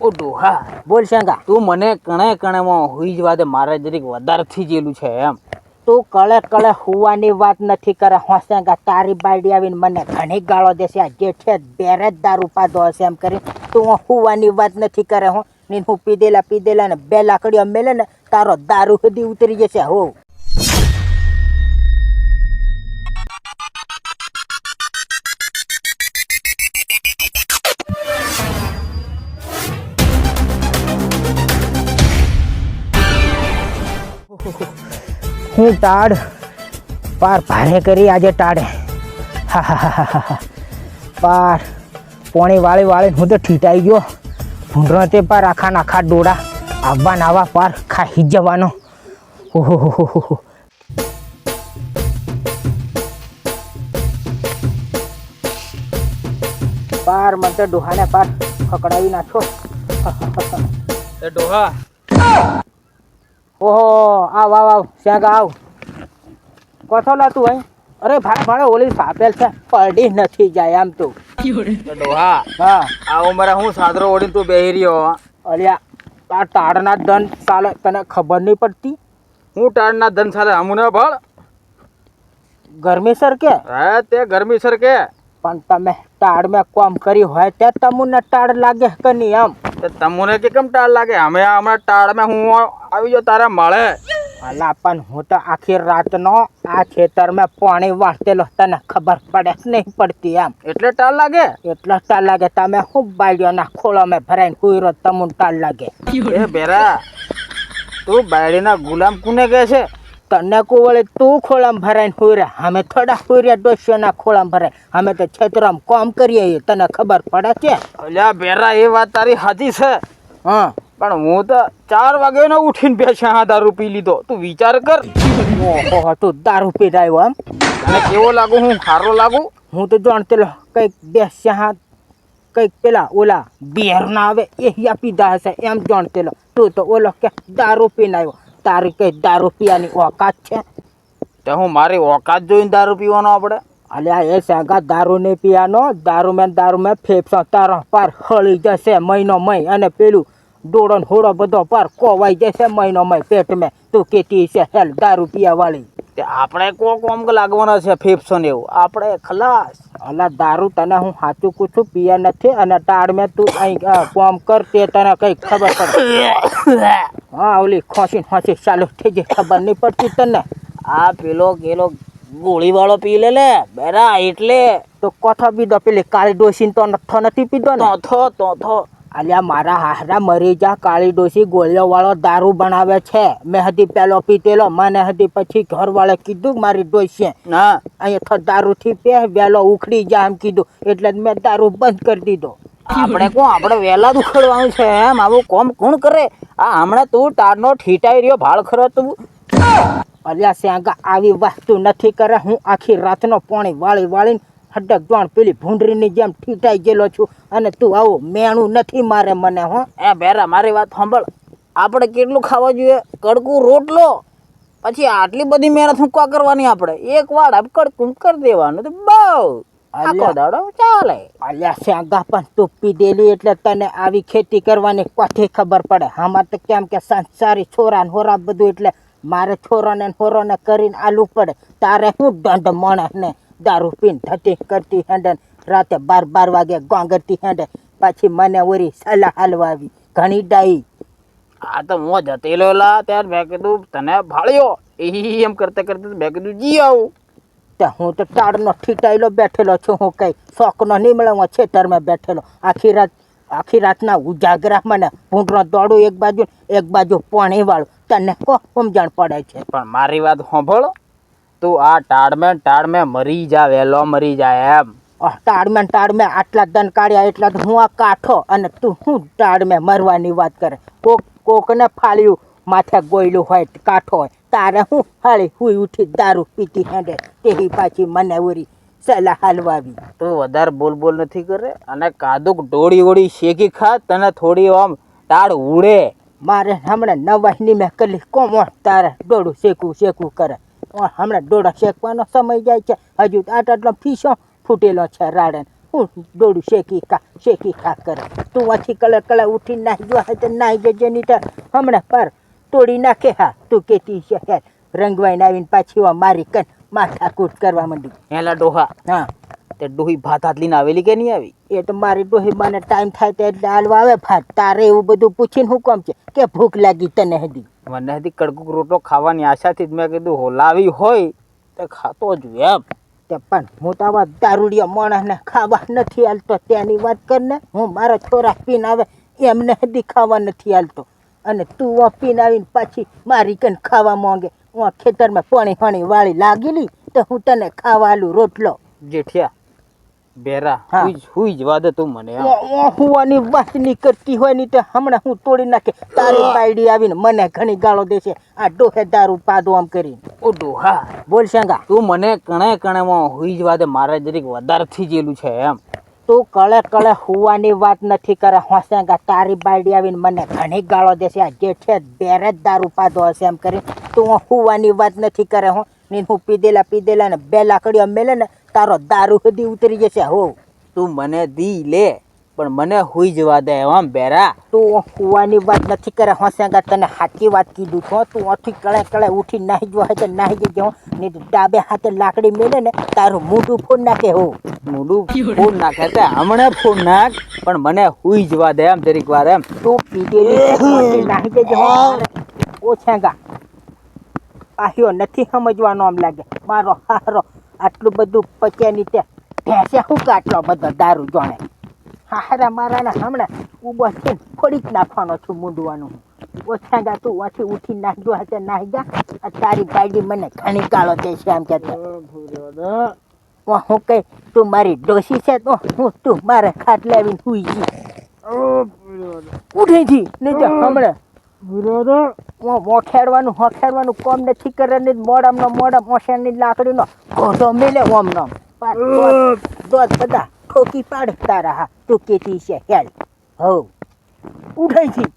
ઓ ડોહા બોલ શંકા તું મને કણે કણેમાં હુઈ જવા દે મારે જરીક વધારથી જેલું છે એમ. તું કળે કળે હુવાની વાત નથી કરે હોસેંગા તારી બાડી આવીને મને ઘણી ગાળો દેશે આ જેઠે બેરે જ દારૂ પાધો હશે એમ કરી તું હોવાની વાત નથી કરે હો. ને હું પીધેલા પીધેલા ને બે લાકડીઓ મેલે ને તારો દારૂ સુધી ઉતરી જશે હો. હું ટાળ પાર ભારે કરી આજે ટાળે. હા હા હા હા પાર પોણી વાળી વાળી હું તો ઠીટાઈ ગયો. ભૂંડરો તે પાર આખા નાખા ડોળા આવવા નાવા પાર ખાઈ જવાનો. ઓહો, હો હો હો. પાર મને તો ડોહાને પાર પકડાવી નાખો ડોહા. ઓહો આવ આવ આવ શ્યાગા આવ. કોથો લાતું ભાઈ અરે ભાડે ભાડે ઓલી સાપેલ છે. પડી નથી જાય આમ તું. હા ડોહા હા. આ ઉંમરે હું સાદરો ઓડીને તું બેહી રહ્યો અલ્યા આ ટાળના ધન સાલે તને ખબર નહીં પડતી? હું ટાળના ધન સાથે અમુને ભળ. ગરમી સર કે? હે તે ગરમી સર કે. પણ તમે ટાળ મેં કોમ કરી હોય તે તમને ટાળ લાગે કે નહીં આમ? તે તમને કે કેમ ટાળ લાગે? અમે હમણાં ટાળમાં હું આવી જો તારે મળે. અલા પણ હું તો આખી રાતનો આ ખેતરમાં પાણી વાંચેલો તને ખબર પડે નહીં પડતી એમ. એટલે ટાળ લાગે? એટલે ટાળ લાગે. તમે હું બાળીઓના ખોળામાં ભરાઈને હુઈરો તમને ટાળ લાગે. એ બેરા તું બાયડીના ગુલામ કુને કહે છે? તને કો વળે તું ખોળામાં ભરાઈને હુઈરા અમે થોડા હોર્યા ડોસીઓના ખોળામ ભરાય. અમે તો છેતરામ. કોમ કરીએ. તને ખબર પડે છે અલ્યા બેરા એ વાત તારી સાચી છે. હા. પણ હું તો ચાર વાગે ને ઉઠીને બેસ્યા હા દારૂ પી લીધો. તું વિચાર કર. ઓહો તું દારૂ પી આવ્યો એમ? તને કેવો લાગુ? હું સારો લાગુ? હું તો જાણતેલો કંઈક બેસ્યા હા કંઈક પેલા ઓલા બિયર ના આવે એ પીધા હશે એમ જાણતેલો તું તો ઓલો કે દારૂ પીને આવ્યો. તારી કઈ દારૂ પીવાની ઓકાત છે? તો હું મારી ઓકાત જોઈને દારૂ પીવાનો આપણે અલ્યા એ સાગા દારૂ નહીં પીવાનો. દારૂ મેં દારૂ મેં ફેફસા તારો પાર હળી જશે મહિનો મય અને પેલું ડોળન હોળો બધો પાર કોવાઈ જશે મહિનો મય પેટ મેં તું કેતી છે હેલ દારૂ પીવા વાળી તે આપણે કો કોમ લાગવાના છે ફેફસો ને એવું? આપણે ખલાસ. અલા દારૂ તને હું સાચું પૂછું પીયા નથી અને ટાળ મેં તું અહીં કોમ કર તે તને કંઈક ખબર પડે. હા ઓલી ખોસી ખોસી ચાલુ થઈ ગઈ ખબર નહીં પડતી તને. આ પેલો પેલો ગોળીવાળો પી લે લે બેરા એટલે. તો કોથો પીધો પેલી કાળી ડોસીને તો નથો નથી પીધો ને? તોથો તોથો. અલ્યા મારા હારા મરી જા કાળી ડોસી ગોળીઓવાળો દારૂ બનાવે છે. મેં હતી પેલો પીતેલો મને હતી પછી ઘરવાળે કીધું મારી ડોસીએ ના. અહીંયા દારૂથી પે વેલો ઉખડી જા એમ કીધું એટલે મેં દારૂ બંધ કરી દીધો. આપણે કોણ આપણે વહેલા દુખડવાનું છે, એમ? આવું કોમ કોણ કરે? આ હમણાં તું તારનો ઠીટાઈ રહ્યો, ભાળ ખરો તું. અલ્યા શ્યાંગા આવી વસ્તુ નથી કરે. હું આખી રાતનો પાણી વાળી વાળીને હડક જોણ પેલી ભૂંડરીની જેમ ઠીટાઈ ગયેલો છું અને તું આવું મેણું નથી મારે મને, હો. એ બેરા, મારી વાત સાંભળ. આપણે કેટલું ખાવા જોઈએ? કડકું રોટલો? પછી આટલી બધી મહેનત હું કા કરવાની આપણે? એક વાર કડકું કરી દેવાનું તો બહુ. આખો. દાડો ચાલે. અલ્યા શ્યાંગા પણ તું દેલી એટલે તને આવી ખેતી કરવાની કોથી ખબર પડે? અમાર તો કેમ કે સંસારી છોરા ને હોરા બધું એટલે મારે છોરાને ને હોરોને કરીને આલું પડે. તારે હું દંડ માણસને દારૂ પીને ધટી કરતી હેંડે રાતે બાર બાર વાગે ગોંગરતી હેંડે. પાછી મને ઓરી સલાહ હાલવા આવી ઘણી ડાઈ. આ તો હું જતેલો લા ત્યારે મેં કીધું તને ભાળ્યો. એમ કરતા કરતા મેં કીધું જી આવું. તે હું તો ટાળનો ઠીટાયેલો બેઠેલો છું હું કંઈ શોખનો નહીં મળે હું છેતરમાં બેઠેલો. આખી રાત આખી રાતના ઉજાગરા મને ભૂંડરો દોડું એક બાજુ એક બાજુ પાણી વાળું. તને કો સમજણ પડે છે? પણ મારી વાત સાંભળો. તું આ ટાળમે ટાળમે મરી જા વહેલો મરી જાય એમ. ટાળમે ટાળમે આટલા દન કાઢ્યા એટલા હું આ કાઠો અને તું હું ટાળમે મરવાની વાત કરે? કોક કોકને ફાળ્યું માથે ગોયલું હોય કાઠો હોય. તારે હું હાળી હુઈ ઉઠી દારૂ પીતી હેંડે તેही પાછી મને ઉરી સલાહ હાલવાવી. તો વધારે બોલ બોલ નથી કરે અને કાદુક ડોળી ઓળી શેકી ખા તને થોડી આમ તાળ ઉડે. મારે હમણાં નવાઈની મેં કલી કોમો તારે ડોળું શેકવું શેકવું કરે? હમણાં ડોળા શેકવાનો સમય જાય છે? હજુ આટ આટલો ફીસો ફૂટેલો છે રાડે. હું ડોળું શેકી ખા શેકી ખા કરે. તું વાથી કલર કલર ઉઠી નાહી જો હોય તો નાહી જજે નહીં તો હમણાં પર તોડી નાખે હા તું કેતી છે રંગવાઈને આવીને પાછી મારી કન માથાકૂટ કરવા માંડી. હેલા ડોહા હા. તે ડોહી ભાત હાથલીને આવેલી કે નહીં આવી? એ તો મારી ડોહી મને ટાઈમ થાય તે હાલવા આવે ભાત તારે એવું બધું પૂછીને હું કોમ છે? કે ભૂખ લાગી તને હદી મને હદી કડકુક રોટલો ખાવાની આશાથી જ મેં કીધું હોલાવી હોય તો ખાતો જ એમ. તે પણ હું તો આવા દારૂડિયા માણસને ખાવા નથી હાલતો ત્યાંની વાત કરને હું મારા છોરા પીને આવે એમને હદી ખાવા નથી હાલતો. અને તું આ પીને આવીને પાછી મારી કન ખાવા માંગે. હું ખેતરમાં પાણી પાણી વાળી લાગેલી તો હું તને ખાવા આલું રોટલો. જેઠિયા બેરા. હુઈ હુઈ જ વાદે તું મને. ઓ- ઓ હુવાની વાતની કરતી હોયની તો હમણાં હું તોડી નાખે. તારી પાયડી આવીને મને ઘણી ગાળો દેશે. આ ડોહે દારૂ પાદો આમ કરીને. ઓ ડોહા. બોલ શંગા. તું મને કણે કણેમાં હુઈ જ વાદે મારા જરીક વધારે થઈ જેલું છે એમ. તું કળે કળે હુવાની વાત નથી કરે. હોસેંગા તારી બાયડી આવીને મને ઘણી ગાળો દેશે. આ જેઠે બેરે જ દારૂ પાધો હશે એમ કરી તું હુવાની વાત નથી કરે, હો. ને હું પીધેલા પીધેલા ને બે લાકડીઓ મેલે ને તારો દારૂ સુધી ઉતરી જશે, હો. તું મને દી લે. પણ મને હુઈ જવા દે એમ બેરા. તું હુવાની વાત નથી કરે હોસેંગા તને સાચી વાત કીધું છો તું ઓથી કળે કળે ઉઠી નાહી જો હોય તો નાહી જજે ને ડાબે હાથે લાકડી મેળે ને તારું મોઢું ફોડ નાખે હો. મોઢું ફોડ નાખે તે હમણાં ફોડ નાખ પણ મને હુઈ જવા દે એમ દરેક વાર એમ. તું પીટેલી નાહી જજે ઓછાંગા આહ્યો નથી સમજવાનો આમ લાગે. મારો હારો આટલું બધું પચ્યા તે ભેંસે શું કાટલો બધો દારૂ જોણે? હારા મારાના હમણાં ઊભો થઈને ફોડી જ નાખવાનો છું મૂંડવાનું. ઓછાંગા તું ઓછી ઉઠી નાખજો હશે નાહી જા. આ તારી ગાડી મને ઘણી કાળો છે આમ ઓ હું કઈ તું મારી ડોસી છે તો હું તું મારે ખાટ આવીને સુઈ જી ઉઠી જી નહીં તો હમણાં. હું મોઠેડવાનું હોખેડવાનું કોમ નથી કરે ને મોડામનો મોડા મોશેની લાકડીનો ઘોટો મેલે ઓમનો. દોત બધા. ઠોકી પાડે તારા હા किती હવ ઉઠાઈ છી.